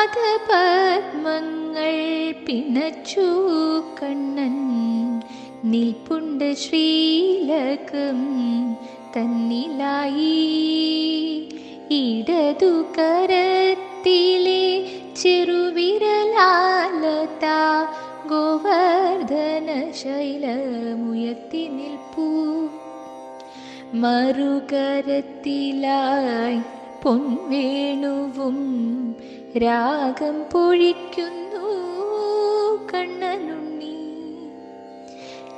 പാദപത്മങ്ങൾ പിണച്ചു കണ്ണൻ. നിൽപ്പുണ്ട് ശ്രീലകം തന്നിലായി. ഇടതു കരത്തിലെ ചെറുവിരലാലത ഗോവർദ്ധന ശൈലമുയർത്തി നിൽപ്പൂ. മറുകരത്തിലായി പൊൻവേണുവും രാഗം പൊഴിക്കുന്നു കണ്ണനുണ്ണി.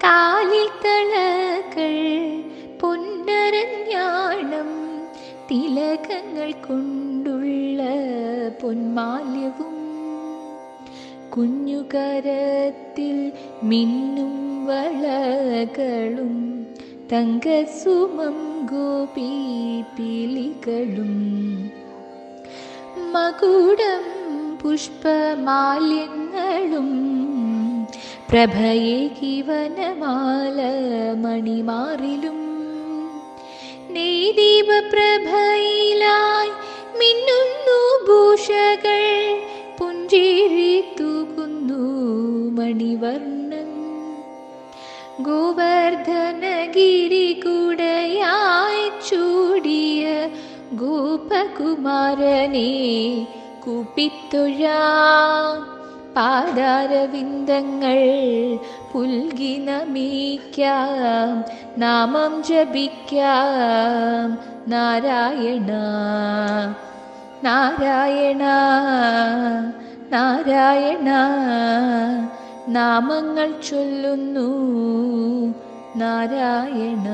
കാലിൽ തളകൾ പൊന്നരഞ്ഞാണം തിലകങ്ങൾ കൊണ്ടുള്ള പൊന്മാല്യവും കുഞ്ഞുകരത്തിൽ മിന്നും വളകളും തങ്കസുമം ഗോപി പീലികളും. മകുടം പുഷ്പമാല്യങ്ങളും പ്രഭയേകി കിവനമാല മണിമാറിലും. നെയ്ദീപ പ്രഭയിലായി മിന്നുന്നു ഭൂഷകൾ. പുഞ്ചിരി തൂകുന്നു മണിവർണം ഗോവർദ്ധനഗിരി കൂടയായി ഗോപകുമാരനെ കുപ്പിത്തൊഴാ പാദാരവിന്ദങ്ങൾ പുൽകി നമിക്കാം നാമം ജപിക്കാം. നാരായണ നാരായണ നാരായണ. നാമങ്ങൾ ചൊല്ലുന്നു നാരായണ.